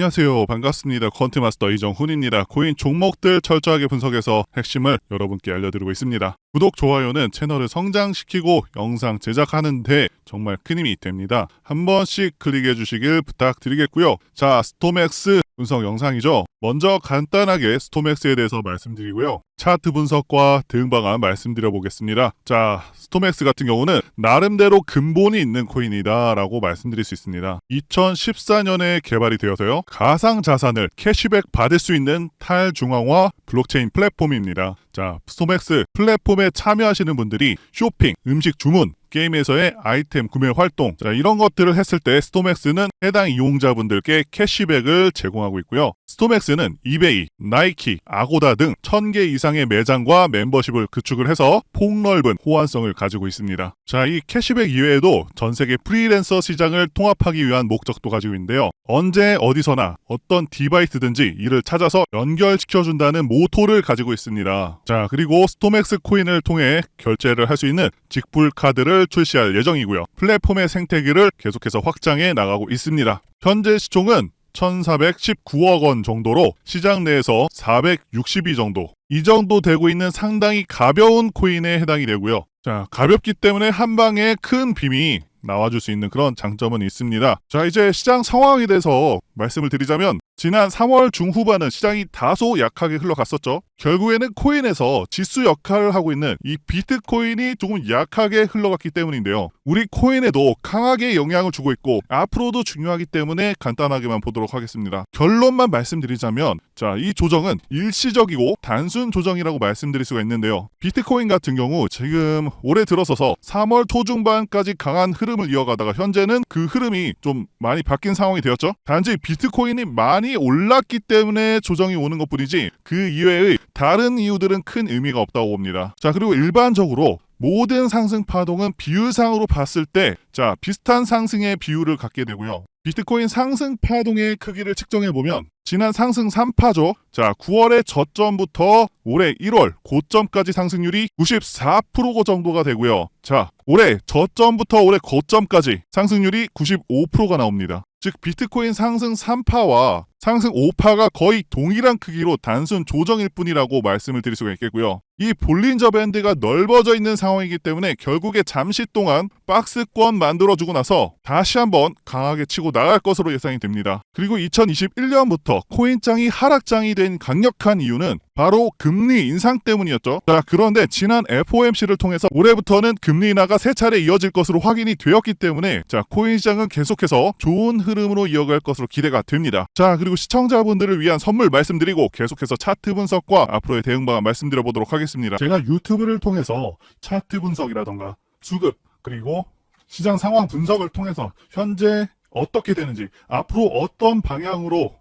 안녕하세요. 반갑습니다. 컨트마스터 이정훈입니다. 코인 종목들 철저하게 분석해서 핵심을 여러분께 알려드리고 있습니다. 구독, 좋아요는 채널을 성장시키고 영상 제작하는데 정말 큰 힘이 됩니다. 한 번씩 클릭해 주시길 부탁드리겠고요. 자, 스토맥스 분석 영상이죠. 먼저 간단하게 스토맥스에 대해서 말씀드리고요. 차트 분석과 대응 방안 말씀드려 보겠습니다. 자, 스토맥스 같은 경우는 나름대로 근본이 있는 코인이다라고 말씀드릴 수 있습니다. 2014년에 개발이 되어서요. 가상 자산을 캐시백 받을 수 있는 탈중앙화 블록체인 플랫폼입니다. 자, 스토맥스 플랫폼에 참여하시는 분들이 쇼핑, 음식 주문, 게임에서의 아이템 구매 활동 자, 이런 것들을 했을 때 스토맥스는 해당 이용자분들께 캐시백을 제공하고 있고요. 스토맥스는 이베이, 나이키, 아고다 등 1000개 이상의 매장과 멤버십을 구축을 해서 폭넓은 호환성을 가지고 있습니다. 자, 이 캐시백 이외에도 전 세계 프리랜서 시장을 통합하기 위한 목적도 가지고 있는데요. 언제 어디서나 어떤 디바이스든지 이를 찾아서 연결시켜준다는 모토를 가지고 있습니다. 자, 그리고 스토맥스 코인을 통해 결제를 할 수 있는 직불 카드를 출시할 예정이고요. 플랫폼의 생태계를 계속해서 확장해 나가고 있습니다. 현재 시총은 1,419억 원 정도로 시장 내에서 462 정도. 이 정도 되고 있는 상당히 가벼운 코인에 해당이 되고요. 자, 가볍기 때문에 한 방에 큰 빔이 나와줄 수 있는 그런 장점은 있습니다. 자, 이제 시장 상황에 대해서 말씀을 드리자면 지난 3월 중후반은 시장이 다소 약하게 흘러갔었죠. 결국에는 코인에서 지수 역할을 하고 있는 이 비트코인이 조금 약하게 흘러갔기 때문인데요. 우리 코인에도 강하게 영향을 주고 있고 앞으로도 중요하기 때문에 간단하게만 보도록 하겠습니다. 결론만 말씀드리자면 자, 이 조정은 일시적이고 단순 조정이라고 말씀드릴 수가 있는데요. 비트코인 같은 경우 지금 올해 들어서서 3월 초중반까지 강한 흐름을 이어가다가 현재는 그 흐름이 좀 많이 바뀐 상황이 되었죠. 단지 비 트코인이 많이 올랐기 때문에 조정이 오는 것 뿐이지 그 이외의 다른 이유들은 큰 의미가 없다고 봅니다. 자, 그리고 일반적으로 모든 상승 파동은 비율상으로 봤을 때, 자, 비슷한 상승의 비율을 갖게 되고요. 비트코인 상승 파동의 크기를 측정해 보면 지난 상승 3파죠. 자, 9월의 저점부터 올해 1월 고점까지 상승률이 94% 정도가 되고요. 자, 올해 저점부터 올해 고점까지 상승률이 95%가 나옵니다. 즉 비트코인 상승 3파와 상승 5파가 거의 동일한 크기로 단순 조정일 뿐이라고 말씀을 드릴 수가 있겠고요. 이 볼린저 밴드가 넓어져 있는 상황이기 때문에 결국에 잠시 동안 박스권 만들어주고 나서 다시 한번 강하게 치고 나갈 것으로 예상이 됩니다. 그리고 2021년부터 코인장이 하락장이 된 강력한 이유는 바로 금리 인상 때문이었죠. 자, 그런데 지난 FOMC를 통해서 올해부터는 금리 인하가 세 차례 이어질 것으로 확인이 되었기 때문에 자, 코인 시장은 계속해서 좋은 흐름으로 이어갈 것으로 기대가 됩니다. 자, 그리고 시청자분들을 위한 선물 말씀드리고 계속해서 차트 분석과 앞으로의 대응 방안 말씀드려 보도록 하겠습니다. 제가 유튜브를 통해서 차트 분석이라던가 수급 그리고 시장 상황 분석을 통해서 현재 어떻게 되는지 앞으로 어떤 방향으로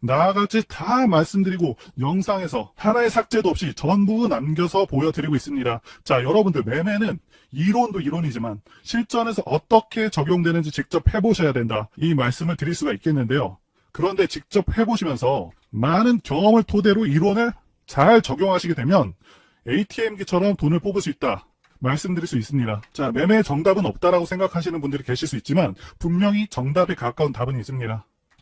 나아갈지 다 말씀드리고 영상에서 하나의 삭제도 없이 전부 남겨서 보여드리고 있습니다. 자, 여러분들 매매는 이론도 이론이지만 실전에서 어떻게 적용되는지 직접 해보셔야 된다. 이 말씀을 드릴 수가 있겠는데요. 그런데 직접 해보시면서 많은 경험을 토대로 이론을 잘 적용하시게 되면 ATM기처럼 돈을 뽑을 수 있다. 말씀드릴 수 있습니다. 자, 매매의 정답은 없다라고 생각하시는 분들이 계실 수 있지만 분명히 정답에 가까운 답은 있습니다.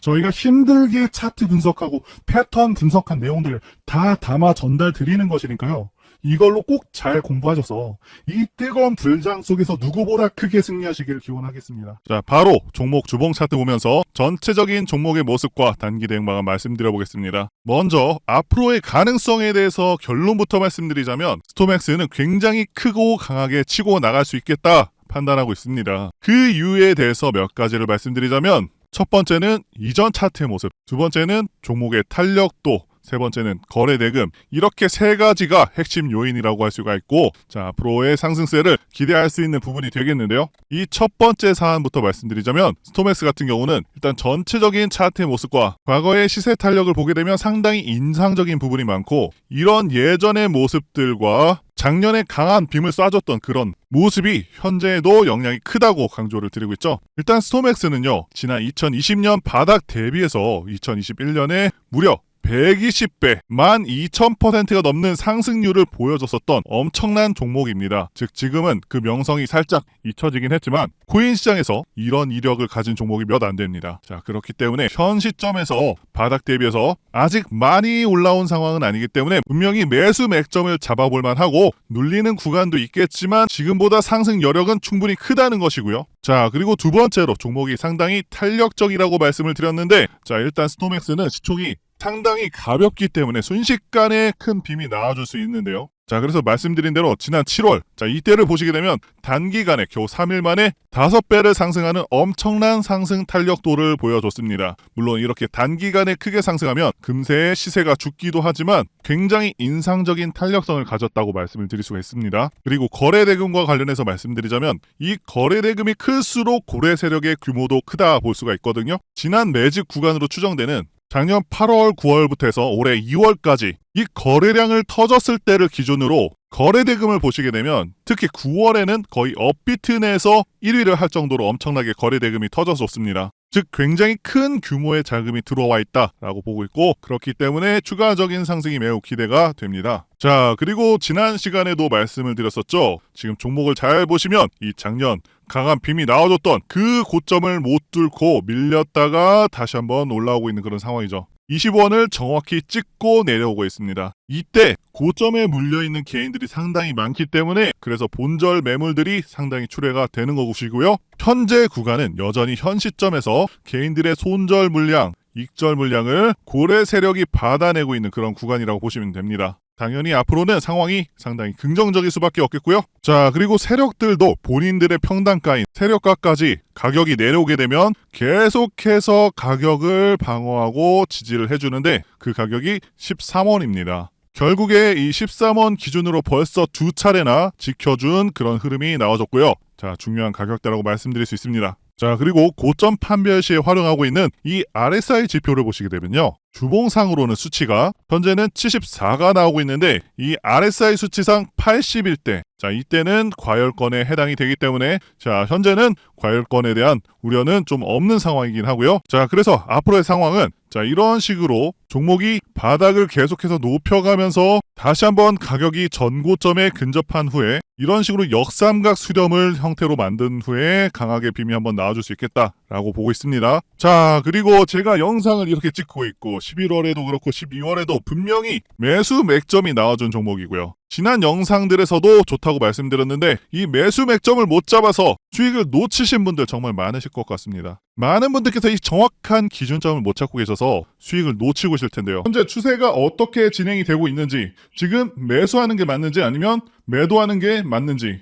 저희가 힘들게 차트 분석하고 패턴 분석한 내용들을 다 담아 전달 드리는 것이니까요. 이걸로 꼭 잘 공부하셔서 이 뜨거운 불장 속에서 누구보다 크게 승리하시길 기원하겠습니다. 자, 바로 종목 주봉 차트 보면서 전체적인 종목의 모습과 단기 대응 방안 말씀드려 보겠습니다. 먼저 앞으로의 가능성에 대해서 결론부터 말씀드리자면 스톰엑스는 굉장히 크고 강하게 치고 나갈 수 있겠다 판단하고 있습니다. 그 이유에 대해서 몇 가지를 말씀드리자면 첫 번째는 이전 차트의 모습, 두 번째는 종목의 탄력도, 세 번째는 거래 대금 이렇게 세 가지가 핵심 요인이라고 할 수가 있고 자 앞으로의 상승세를 기대할 수 있는 부분이 되겠는데요. 이 첫 번째 사안부터 말씀드리자면 스톰엑스 같은 경우는 일단 전체적인 차트의 모습과 과거의 시세 탄력을 보게 되면 상당히 인상적인 부분이 많고 이런 예전의 모습들과 작년에 강한 빔을 쏴줬던 그런 모습이 현재에도 영향이 크다고 강조를 드리고 있죠. 일단 스톰엑스는요, 지난 2020년 바닥 대비해서 2021년에 무려 120배, 12,000%가 넘는 상승률을 보여줬었던 엄청난 종목입니다. 즉, 지금은 그 명성이 살짝 잊혀지긴 했지만, 코인 시장에서 이런 이력을 가진 종목이 몇 안 됩니다. 자, 그렇기 때문에 현 시점에서 바닥 대비해서 아직 많이 올라온 상황은 아니기 때문에 분명히 매수 맥점을 잡아볼 만하고, 눌리는 구간도 있겠지만, 지금보다 상승 여력은 충분히 크다는 것이고요. 자, 그리고 두 번째로 종목이 상당히 탄력적이라고 말씀을 드렸는데, 자, 일단 스톰엑스는 시총이 상당히 가볍기 때문에 순식간에 큰 빔이 나와줄 수 있는데요. 자, 그래서 말씀드린 대로 지난 7월, 자, 이때를 보시게 되면 단기간에 겨우 3일 만에 5배를 상승하는 엄청난 상승 탄력도를 보여줬습니다. 물론 이렇게 단기간에 크게 상승하면 금세의 시세가 죽기도 하지만 굉장히 인상적인 탄력성을 가졌다고 말씀을 드릴 수가 있습니다. 그리고 거래 대금과 관련해서 말씀드리자면 이 거래 대금이 클수록 고래 세력의 규모도 크다 볼 수가 있거든요. 지난 매직 구간으로 추정되는 작년 8월, 9월부터 해서 올해 2월까지 이 거래량을 터졌을 때를 기준으로 거래 대금을 보시게 되면 특히 9월에는 거의 업비트 내에서 1위를 할 정도로 엄청나게 거래 대금이 터졌었습니다. 즉 굉장히 큰 규모의 자금이 들어와 있다라고 보고 있고 그렇기 때문에 추가적인 상승이 매우 기대가 됩니다. 자 그리고 지난 시간에도 말씀을 드렸었죠. 지금 종목을 잘 보시면 이 작년 강한 빔이 나와줬던 그 고점을 못 뚫고 밀렸다가 다시 한번 올라오고 있는 그런 상황이죠. 20원을 정확히 찍고 내려오고 있습니다. 이때 고점에 물려있는 개인들이 상당히 많기 때문에 그래서 본절 매물들이 상당히 출회가 되는 것이고요. 현재 구간은 여전히 현 시점에서 개인들의 손절 물량, 익절 물량을 고래 세력이 받아내고 있는 그런 구간이라고 보시면 됩니다. 당연히 앞으로는 상황이 상당히 긍정적일 수밖에 없겠고요. 자, 그리고 세력들도 본인들의 평단가인 세력가까지 가격이 내려오게 되면 계속해서 가격을 방어하고 지지를 해주는데 그 가격이 13원입니다. 결국에 이 13원 기준으로 벌써 두 차례나 지켜준 그런 흐름이 나와졌고요. 자, 중요한 가격대라고 말씀드릴 수 있습니다. 자, 그리고 고점 판별 시에 활용하고 있는 이 RSI 지표를 보시게 되면요. 주봉상으로는 수치가 현재는 74가 나오고 있는데 이 RSI 수치상 81대. 자, 이때는 과열권에 해당이 되기 때문에 자, 현재는 과열권에 대한 우려는 좀 없는 상황이긴 하고요. 자, 그래서 앞으로의 상황은 자, 이런 식으로 종목이 바닥을 계속해서 높여가면서 다시 한번 가격이 전고점에 근접한 후에 이런 식으로 역삼각 수렴을 형태로 만든 후에 강하게 빔이 한번 나와줄 수 있겠다라고 보고 있습니다. 자, 그리고 제가 영상을 이렇게 찍고 있고 11월에도 그렇고 12월에도 분명히 매수 맥점이 나와준 종목이고요. 지난 영상들에서도 좋다고 말씀드렸는데 이 매수 맥점을 못 잡아서 수익을 놓치신 분들 정말 많으실 것 같습니다. 많은 분들께서 이 정확한 기준점을 못 찾고 계셔서 수익을 놓치고 계실 텐데요. 현재 추세가 어떻게 진행이 되고 있는지, 지금 매수하는 게 맞는지 아니면 매도하는 게 맞는지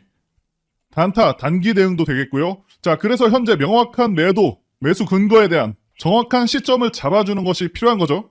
단타, 단기 대응도 되겠고요. 자, 그래서 현재 명확한 매도, 매수 근거에 대한 정확한 시점을 잡아주는 것이 필요한 거죠.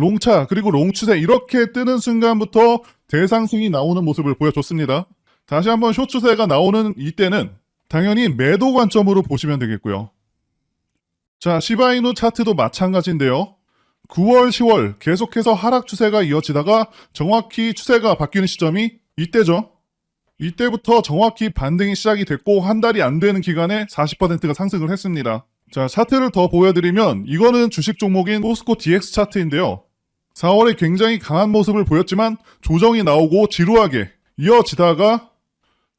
롱차 그리고 롱추세 이렇게 뜨는 순간부터 대상승이 나오는 모습을 보여줬습니다. 다시 한번 쇼추세가 나오는 이때는 당연히 매도 관점으로 보시면 되겠고요. 자, 시바이누 차트도 마찬가지인데요. 9월, 10월 계속해서 하락 추세가 이어지다가 정확히 추세가 바뀌는 시점이 이때죠. 이때부터 정확히 반등이 시작이 됐고 한 달이 안 되는 기간에 40%가 상승을 했습니다. 자, 차트를 더 보여드리면 이거는 주식 종목인 포스코 DX 차트인데요. 4월에 굉장히 강한 모습을 보였지만 조정이 나오고 지루하게 이어지다가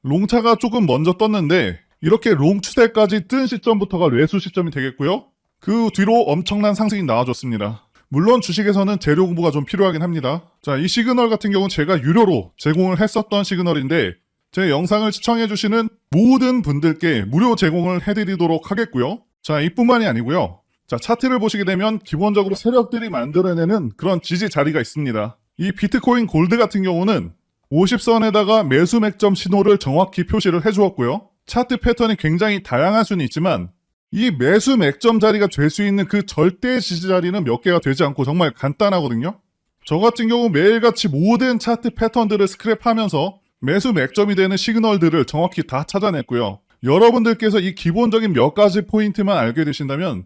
롱차가 조금 먼저 떴는데 이렇게 롱 추세까지 뜬 시점부터가 매수 시점이 되겠고요. 그 뒤로 엄청난 상승이 나와줬습니다. 물론 주식에서는 재료 공부가 좀 필요하긴 합니다. 자, 이 시그널 같은 경우는 제가 유료로 제공을 했었던 시그널인데 제 영상을 시청해주시는 모든 분들께 무료 제공을 해드리도록 하겠고요. 자, 이뿐만이 아니고요. 자, 차트를 보시게 되면 기본적으로 세력들이 만들어내는 그런 지지 자리가 있습니다. 이 비트코인 골드 같은 경우는 50선에다가 매수 맥점 신호를 정확히 표시를 해주었고요. 차트 패턴이 굉장히 다양할 수는 있지만 이 매수 맥점 자리가 될 수 있는 그 절대 지지 자리는 몇 개가 되지 않고 정말 간단하거든요. 저 같은 경우 매일같이 모든 차트 패턴들을 스크랩하면서 매수 맥점이 되는 시그널들을 정확히 다 찾아냈고요. 여러분들께서 이 기본적인 몇 가지 포인트만 알게 되신다면